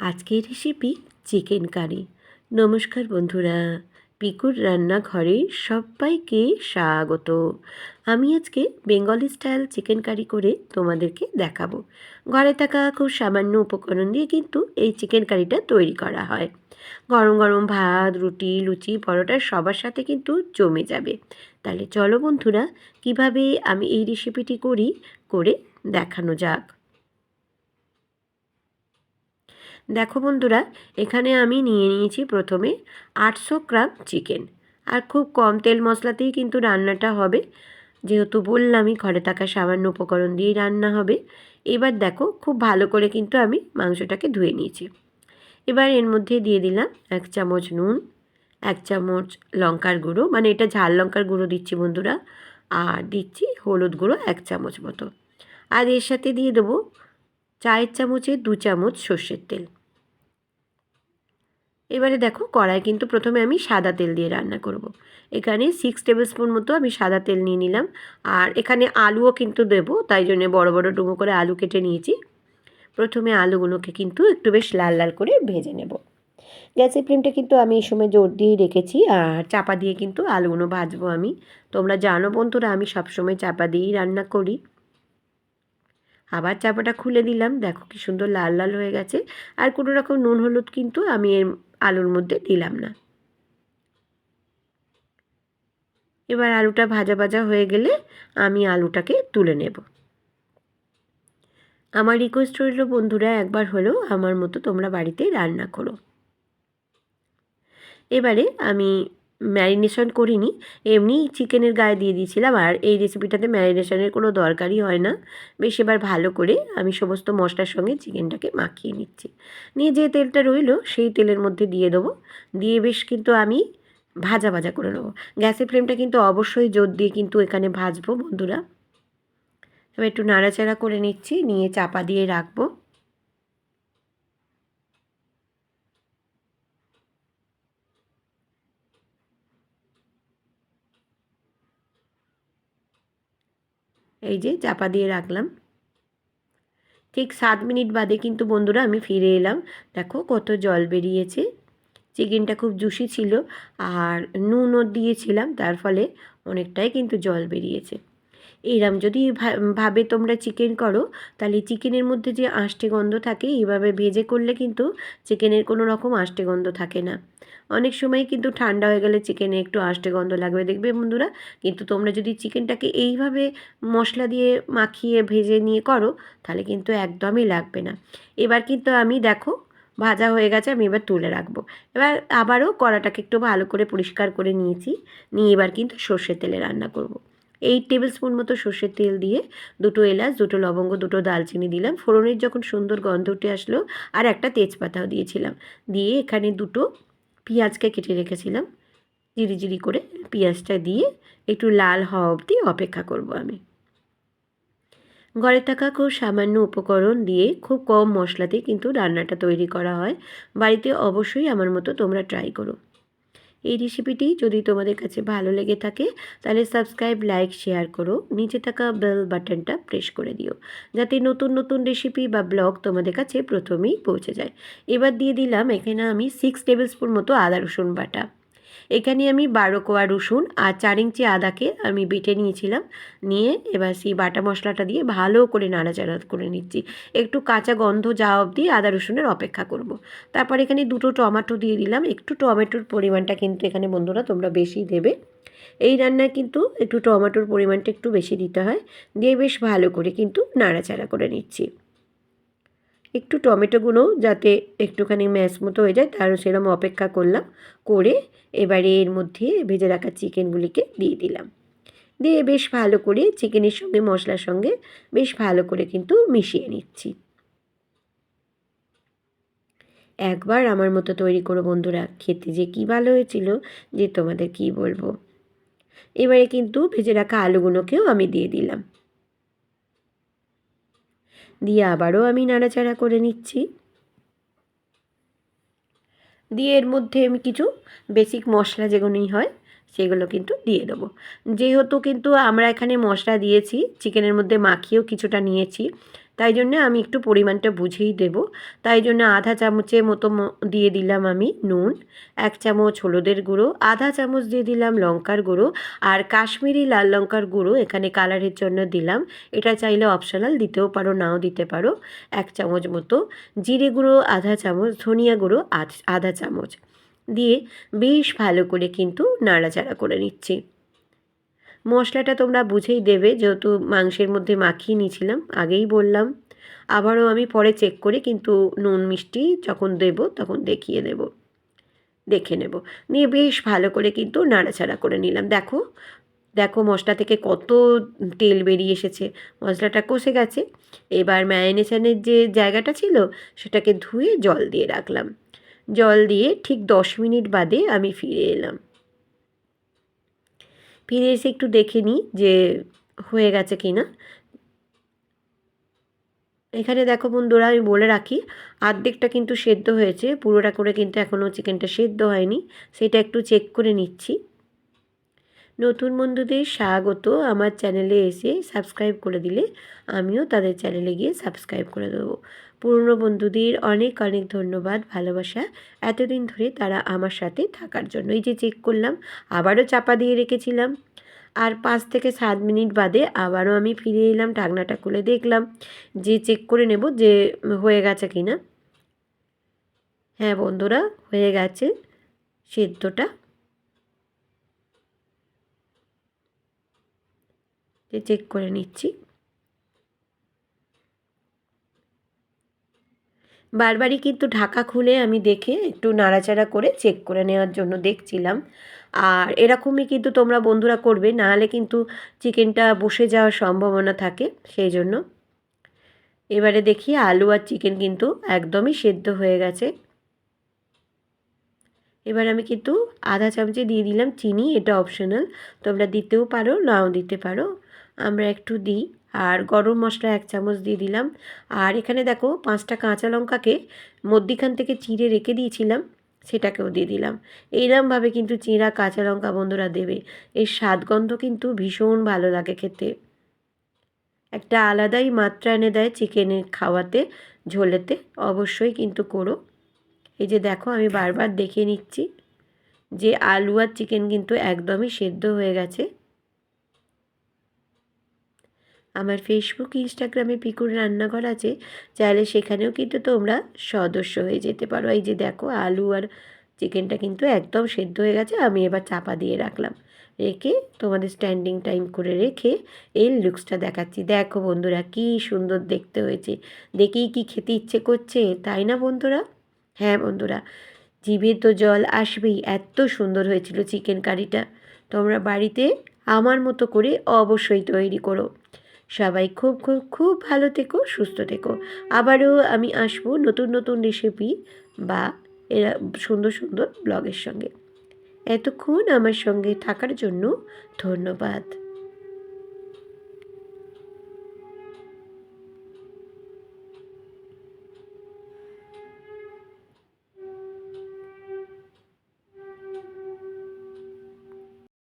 আজকের recipe chicken curry নমস্কার বন্ধুরা, পিকুর রান্নাঘরে সবাইকে স্বাগত। আমি আজকে বেঙ্গলি স্টাইল চিকেন কারি করে তোমাদেরকে দেখাবো। ঘরে থাকা খুব সামান্য উপকরণ দিয়ে কিন্তু এই চিকেন কারিটা তৈরি করা হয়। গরম গরম ভাত, রুটি, লুচি, পরোটা সবার সাথে কিন্তু জমে যাবে। তাহলে চলো বন্ধুরা, কীভাবে আমি এই রেসিপিটি করি, করে দেখানো যাক। দেখো বন্ধুরা, এখানে আমি নিয়ে নিয়েছি প্রথমে আটশো গ্রাম চিকেন। আর খুব কম তেল মশলাতেই কিন্তু রান্নাটা হবে। যেহেতু বললামই, ঘরে থাকা সামান্য উপকরণ দিয়েই রান্না হবে। এবার দেখো, খুব ভালো করে কিন্তু আমি মাংসটাকে ধুয়ে নিয়েছি। এবার এর মধ্যে দিয়ে দিলাম এক চামচ নুন, এক চামচ লঙ্কার গুঁড়ো। মানে এটা ঝাল লঙ্কার গুঁড়ো দিচ্ছি বন্ধুরা। আর দিচ্ছি হলুদ গুঁড়ো এক চামচ মতো। আর এর সাথে দিয়ে দেবো চায়ের চামচে দু চামচ সর্ষের তেল। এবারে দেখো কড়াই কিন্তু প্রথমে আমি সাদা তেল দিয়ে রান্না করব। এখানে সিক্স টেবিল স্পুন মতো আমি সাদা তেল নিয়ে নিলাম। আর এখানে আলুও কিন্তু দেবো, তাই জন্য বড় বড় ডুমো করে আলু কেটে নিয়েছি। প্রথমে আলুগুলোকে কিন্তু একটু বেশ লাল লাল করে ভেজে নেব। গ্যাসের ফ্লেমটা কিন্তু আমি এই সময় জোর দিয়েই রেখেছি, আর চাপা দিয়ে কিন্তু আলুগুলো ভাজবো আমি। তোমরা জানো বন্ধুরা, আমি সবসময় চাপা দিয়েই রান্না করি। আবার চাপাটা খুলে দিলাম, দেখো কি সুন্দর লাল লাল হয়ে গেছে। আর কোনো রকম নুন হলুদ কিন্তু আমি এর আলুর মধ্যে দিলাম না। এবার আলুটা ভাজা ভাজা হয়ে গেলে আমি আলুটাকে তুলে নেব। আমার রিকোয়েস্ট রইল, বন্ধুরা, একবার হলেও আমার মতো তোমরা বাড়িতে রান্না করো। এবারে আমি ম্যারিনেশন করিনি, এমনি চিকেনের গায়ে দিয়ে দিয়েছিলাম আর এই রেসিপিটাতে ম্যারিনেশনের কোনো দরকারই হয় না। বেশ, এবার ভালো করে আমি সমস্ত মশলার সঙ্গে চিকেনটাকে মাখিয়ে নিচ্ছি। নিয়ে যে তেলটা রইল সেই তেলের মধ্যে দিয়ে দেবো। দিয়ে বেশ কিন্তু আমি ভাজা ভাজা করে নেব। গ্যাসের ফ্লেমটা কিন্তু অবশ্যই জোর দিয়ে কিন্তু এখানে ভাজবো বন্ধুরা। এবার একটু নাড়াচাড়া করে নিচ্ছি, নিয়ে চাপা দিয়ে রাখব। এই যে চাপা দিয়ে রাখলাম। ঠিক সাত মিনিট বাদে কিন্তু বন্ধুরা আমি ফিরে এলাম। দেখো কত জল বেরিয়েছে। চিকেনটা খুব জুসি ছিল আর নুনও দিয়েছিলাম, তার ফলে অনেকটাই কিন্তু জল বেরিয়েছে। এইরম যদি ভাবে তোমরা চিকেন করো, তাহলে চিকেনের মধ্যে যে আষ্টে গন্ধ থাকে, এইভাবে ভেজে করলে কিন্তু চিকেনের কোনো রকম আষ্টে গন্ধ থাকে না। অনেক সময় কিন্তু ঠান্ডা হয়ে গেলে চিকেনে একটু আষ্টে গন্ধ লাগবে। দেখবে বন্ধুরা, কিন্তু তোমরা যদি চিকেনটাকে এইভাবে মশলা দিয়ে মাখিয়ে, ভেজে নিয়ে করো, তাহলে কিন্তু একদমই লাগবে না। এবার কিন্তু আমি দেখো, ভাজা হয়ে গেছে, আমি এবার তুলে রাখব। এবার আবারও কড়াটাকে একটু ভালো করে পরিষ্কার করে নিয়েছি। নিয়ে এবার কিন্তু সর্ষের তেলে রান্না করব। এইট টেবিল স্পুন মতো সর্ষের তেল দিয়ে দুটো এলাচ, দুটো লবঙ্গ, দুটো দালচিনি দিলাম। ফোড়নের যখন সুন্দর গন্ধ উঠে আসলো, আর একটা তেজপাতাও দিয়েছিলাম। দিয়ে এখানে দুটো পেঁয়াজকে কেটে রেখেছিলাম। জিরি জিরি করে পেঁয়াজটা দিয়ে একটু লাল হওয়া অবধি অপেক্ষা করব আমি। ঘরে থাকা খুব সামান্য উপকরণ দিয়ে খুব কম মশলাতে কিন্তু রান্নাটা তৈরি করা হয়। বাড়িতে অবশ্যই আমার মতো তোমরা ট্রাই করো। এই রেসিপিটি যদি তোমাদের কাছে ভালো লেগে থাকে, তাহলে সাবস্ক্রাইব লাইক শেয়ার করো। নিচে থাকা বেল বাটনটা প্রেস করে দিও, যাতে নতুন নতুন রেসিপি বা ব্লগ তোমাদের কাছে প্রথমেই পৌঁছে যায়। এবার দিয়ে দিলাম এখানে আমি সিক্স টেবিল স্পুন মতো আদা রসুন বাটা। এখানে আমি বারো কোয়া রসুন আর চার ইঞ্চি আদাকে আমি বেটে নিয়েছিলাম। নিয়ে এবার সেই বাটা মশলাটা দিয়ে ভালো করে নাড়াচাড়া করে নিচ্ছি। একটু কাঁচা গন্ধ যাওয়া অবধি আদা রসুনের অপেক্ষা করব। তারপর এখানে দুটো টমেটো দিয়ে দিলাম। একটু টমেটোর পরিমাণটা কিন্তু এখানে বন্ধুরা তোমরা বেশি দেবে। এই রান্নায় কিন্তু একটু টমেটোর পরিমাণটা একটু বেশি দিতে হয়। দিয়ে বেশ ভালো করে কিন্তু নাড়াচাড়া করে নিচ্ছি। একটু টমেটোগুলো যাতে একটুখানি ম্যাশ মতো হয়ে যায় তার সেরকম অপেক্ষা করলাম। করে এবারে এর মধ্যে ভেজে রাখা চিকেনগুলিকে দিয়ে দিলাম। দিয়ে বেশ ভালো করে চিকেনের সঙ্গে, মশলার সঙ্গে বেশ ভালো করে কিন্তু মিশিয়ে নিচ্ছি। একবার আমার মতো তৈরি করো বন্ধুরা, খেতে যে কী ভালো হয়েছিল, যে তোমাদের কি বলব। এবারে কিন্তু ভেজে রাখা আলুগুলোকেও আমি দিয়ে দিলাম। দিয়ে আবারও আমি নাড়াচাড়া করে নিচ্ছি। দিয়ে এর মধ্যে আমি কিছু বেসিক মশলা যেগুলোই হয়, সেগুলো কিন্তু দিয়ে দেবো। যেহেতু কিন্তু আমরা এখানে মশলা দিয়েছি চিকেনের মধ্যে মাখিয়েও কিছুটা নিয়েছি তাই জন্য আমি একটু পরিমাণটা বুঝেই দেব। তাই জন্য আধা চামচের মতো দিয়ে দিলাম আমি নুন, এক চামচ হলুদের গুঁড়ো, আধা চামচ দিয়ে দিলাম লঙ্কার গুঁড়ো আর কাশ্মীরি লাল লঙ্কার গুঁড়ো এখানে কালারের জন্য দিলাম। এটা চাইলে অপশনাল দিতেও পারো, নাও দিতে পারো। এক চামচ মতো জিরে গুঁড়ো, আধা চামচ ধনিয়া গুঁড়ো আধ- চামচ। দিয়ে বেশ ভালো করে কিন্তু নাড়াচাড়া করে নিচ্ছি। মশলাটা তোমরা বুঝেই দেবে, যেহেতু মাংসের মধ্যে মাখিয়ে নিয়েছিলাম, আগেই বললাম। আবারও আমি পরে চেক করে কিন্তু নুন, মিষ্টি যখন দেব তখন দেখিয়ে দেব। দেখে নেব। নিয়ে বেশ ভালো করে কিন্তু নাড়াচাড়া করে নিলাম। দেখো দেখো মশলা থেকে কত তেল বেরিয়ে এসেছে। মশলাটা কষে গেছে। এবার ম্যারিনেশনের যে জায়গাটা ছিল, সেটাকে ধুয়ে জল দিয়ে রাখলাম। জল দিয়ে ঠিক দশ মিনিট বাদে আমি ফিরে এলাম। ফিরে এসে একটু দেখে নিই যে হয়ে গেছে কি না। এখানে দেখো বন্ধুরা, আমি বলে রাখি, আর্ধেকটা কিন্তু সেদ্ধ হয়েছে, পুরোটা করে কিন্তু এখনও চিকেনটা সেদ্ধ হয়নি। সেটা একটু চেক করে নিচ্ছি। নতুন বন্ধুদের স্বাগত আমার চ্যানেলে এসে সাবস্ক্রাইব করে দিলে আমিও তাদের চ্যানেলে গিয়ে সাবস্ক্রাইব করে দেবো। পুরনো বন্ধুদের অনেক অনেক ধন্যবাদ, ভালোবাসা। এতদিন ধরে তারা আমার সাথে থাকার জন্য। এই যে চেক করলাম, আবারও চাপা দিয়ে রেখেছিলাম। আর পাঁচ থেকে সাত মিনিট বাদে আবারও আমি ফিরে এলাম ঢাকনাটা খুলে দেখলাম। যে চেক করে নেব যে হয়ে গেছে কি না হ্যাঁ বন্ধুরা, হয়ে গেছে। সেদ্ধটা যে চেক করে নিচ্ছি। বারবারই কিন্তু ঢাকা খুলে আমি দেখে একটু নাড়াচাড়া করে চেক করে নেওয়ার জন্য দেখছিলাম। আর এরকমই কিন্তু তোমরা বন্ধুরা করবে নাহলে কিন্তু চিকেনটা বসে যাওয়ার সম্ভাবনা থাকে, সেই জন্য। এবারে দেখি আলু আর চিকেন কিন্তু একদমই সেদ্ধ হয়ে গেছে। এবার আমি কিন্তু আধা চামচে দিয়ে দিলাম চিনি, এটা অপশনাল তোমরা দিতেও পারো, নাও দিতে পারো। আমরা একটু দিই। আর গরম মশলা এক চামচ দিয়ে দিলাম। আর এখানে দেখো পাঁচটা কাঁচা লঙ্কাকে মধ্যিখান থেকে চিড়ে রেখে দিয়েছিলাম, সেটাকেও দিয়ে দিলাম। এইরমভাবে কিন্তু চিঁড়া কাঁচা লঙ্কা বন্ধুরা দেবে। এর স্বাদগন্ধ কিন্তু ভীষণ ভালো লাগে খেতে। একটা আলাদাই মাত্রা এনে দেয় চিকেনের খাওয়াতে, ঝোলেতে। অবশ্যই কিন্তু করো। এই যে দেখো আমি বারবার দেখে নিচ্ছি যে আলু আর চিকেন কিন্তু একদমই সেদ্ধ হয়ে গেছে। আমার ফেসবুক ইনস্টাগ্রামে পিকুর রান্নাঘর আছে, চাইলে সেখানেও কিন্তু তোমরা সদস্য হয়ে যেতে পারো। এই যে দেখো, আলু আর চিকেনটা কিন্তু একদম সেদ্ধ হয়ে গেছে, আমি এবার চাপা দিয়ে রাখলাম। রেখে তোমাদের স্ট্যান্ডিং টাইম করে রেখে এই লুকসটা দেখাচ্ছি। দেখো বন্ধুরা, কি সুন্দর দেখতে হয়েছে। দেখেই কি খেতে ইচ্ছে করছে, তাই না বন্ধুরা? হ্যাঁ বন্ধুরা জিভে তো জল আসবেই, এত সুন্দর হয়েছিল চিকেন কারিটা তোমরা বাড়িতে আমার মতো করে অবশ্যই তৈরি করো। সবাই খুব খুব খুব ভালো থেকো, সুস্থ থেকো। আবারও আমি আসব নতুন নতুন রেসিপি বা এরা সুন্দর সুন্দর ব্লগের সঙ্গে। এতক্ষণ আমার সঙ্গে থাকার জন্য ধন্যবাদ।